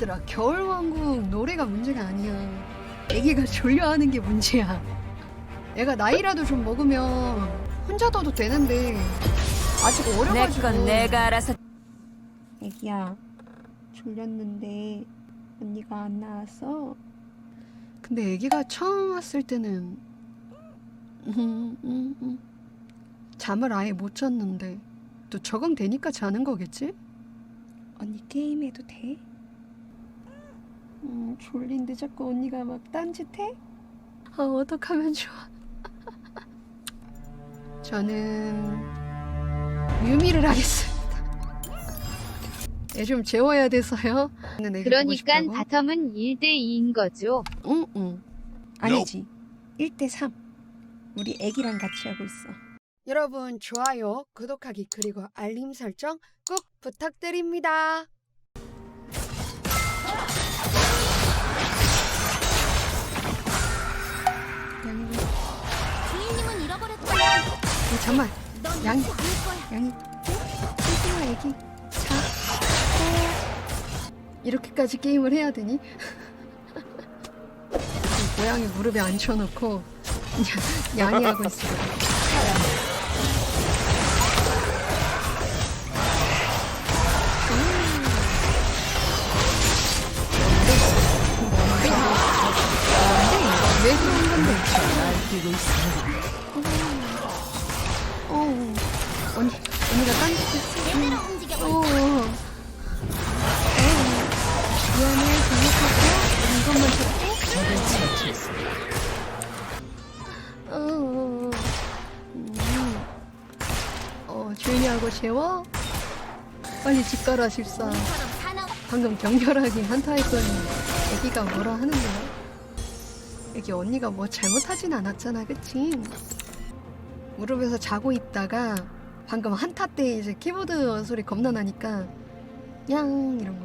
얘들아 겨울왕국 노래가 문제가 아니야 애기가 졸려하는 게 문제야 애가 나이라도 좀 먹으면 혼자 둬도 되는데 아직 어려가지고 내 건 내가 알아서 애기야 졸렸는데 언니가 안 나왔어? 근데 애기가 처음 왔을 때는 음, 음, 음. 잠을 아예 못 잤는데 또 적응되니까 자는 거겠지? 언니 게임해도 돼? 음, 졸린데 자꾸 언니가 막 딴짓해? 아 어떡하면 좋아 저는 유미를 하겠습니다 애 좀 재워야 돼서요 보고 그러니까? 바텀은 1대2인 거죠. 응, 응. 아니지. 1대3. 우리 애기랑 같이 하고 있어. 여러분, 좋아요, 구독하기, 그리고 알림 설정 꼭 부탁드립니다. 어, 잠만. 넌 양이. 양이. 뚱뚱아 애기. 자. 어. 이렇게까지 게임을 해야 되니? 고양이 무릎에 앉혀놓고 야- 양이 하고 있어. 왜 그런 건데? 뛰고 있어. 어, 언니, 언니가 움직여봐. 어, 어. 미안해, 잘못했고, 이것만 잡고. 어, 어, 음. 어, 조용히 하고 재워. 빨리 집 가라, 사나워. 방금 격렬하게 한타 했더니 애기가 뭐라 하는데요? 애기 언니가 뭐 잘못하진 않았잖아, 그치? 무릎에서 자고 있다가 방금 한타 때 이제 키보드 소리 겁나 나니까 냥 이런 거.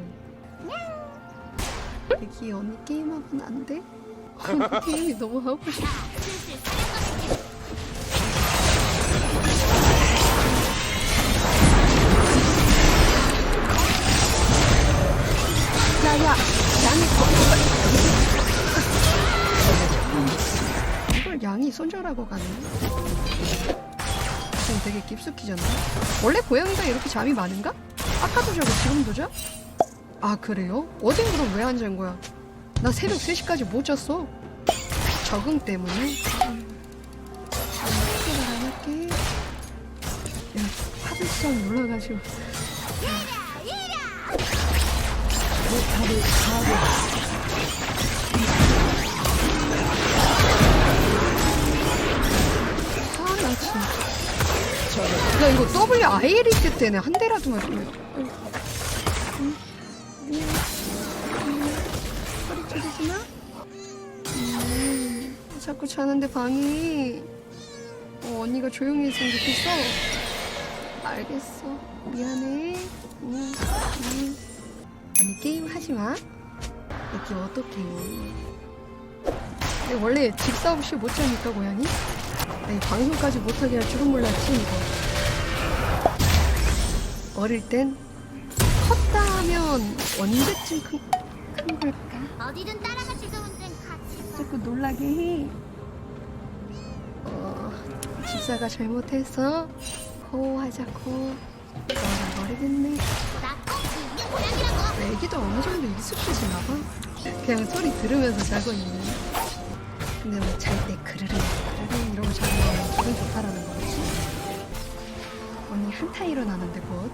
애기 언니 게임하면 안 돼? 게임이 너무 하고 싶어. 야야, 양이 거 이걸 양이 손절하고 가네. 지금 되게 깊숙이잖아. 원래 고양이가 이렇게 잠이 많은가? 아까도 자고 지금도 자? 아 그래요? 어젠 그럼 왜 안 잔 거야? 나 새벽 3시까지 못 잤어. 적응 때문에. 할게. 야, 하늘성 올라가지고. 아, 나 진짜. 나 이거 W 있을 때는 한 대라도 맞으면. 허리 마? 음, 자꾸 자는데 방이. 어, 언니가 조용히 했으면 좋겠어. 알겠어. 미안해. 응, 응. 언니 게임 하지 마. 여기 어떡해. 근데 원래 집사 없이 못 자니까 고양이? 아니, 방송까지 못하게 할 줄은 몰랐지 이거 어릴 땐 컸다 하면 언제쯤 큰, 큰 걸까? 어디든 따라가지 좋은 땐 같이 가. 자꾸 놀라게 해 어, 집사가 잘못해서 하자 버리겠네 나꼭 이게 고양이라고. 애기도 어느 정도 익숙해지나 봐 그냥 소리 들으면서 자고 있네 근데 뭐잘때 그르르 그르르 이러고 자는 거면 기분 좋다라는 거지? 언니 한타 일어나는데 곧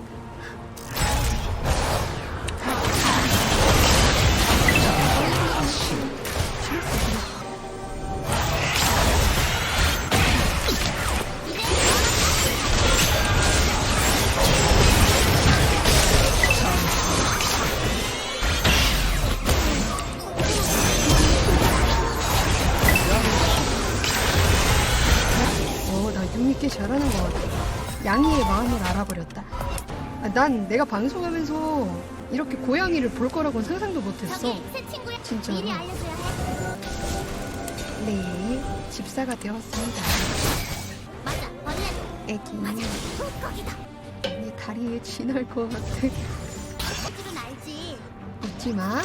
잘하는 것 같아. 양이의 마음을 알아버렸다. 아, 난 내가 방송하면서 이렇게 고양이를 볼 거라고는 상상도 못했어. 저기 새 친구야. 진짜로. 미리 알려줘야 해. 네, 집사가 되었습니다. 맞아. 벌레. 애기, 맞아. 거기다. 언니 다리에 지날 것 같아. 알지. 웃지 마.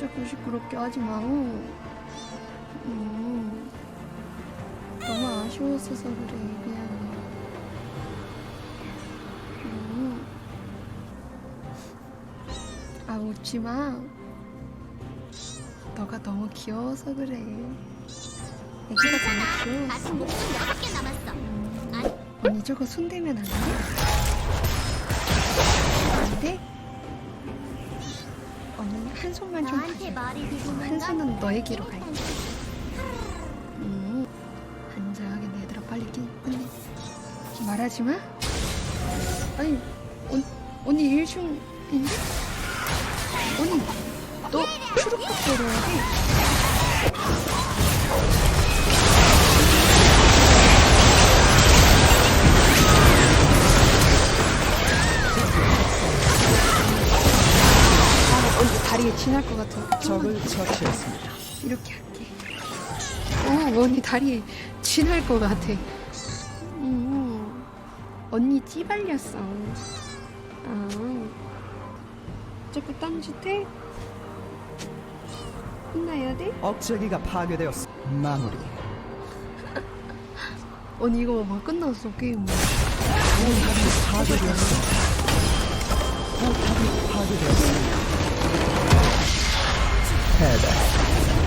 자꾸 시끄럽게 하지 마. 음, 너무 아쉬웠어서 그래, 미안해. 음, 아, 웃지 마. 너가 너무 귀여워서 그래. 애기가 너무 귀여워. 아직 목숨 여섯 개 남았어. 아니, 언니 저거 손대면 안 돼? 한테 봐줘. 말이 비고 한 손은 너에게로 갈게. 음, 한자하게 얘들아 빨리 끼 끝내. 말하지 마. 아니, 언, 언니 일중인데? 언니, 너 추룩 때려야 돼. 적을 처치했습니다. 이렇게 할게. 어, 언니 다리에 지날 것 같아. 음, 언니 찌발렸어. 아, 자꾸 딴짓해? 혼나야 돼? 억제기가 파괴되었습니다. 마무리. 언니 이거 뭐 끝났어 게임. 파괴되었습니다. 포탑이 파괴되었습니다. paradise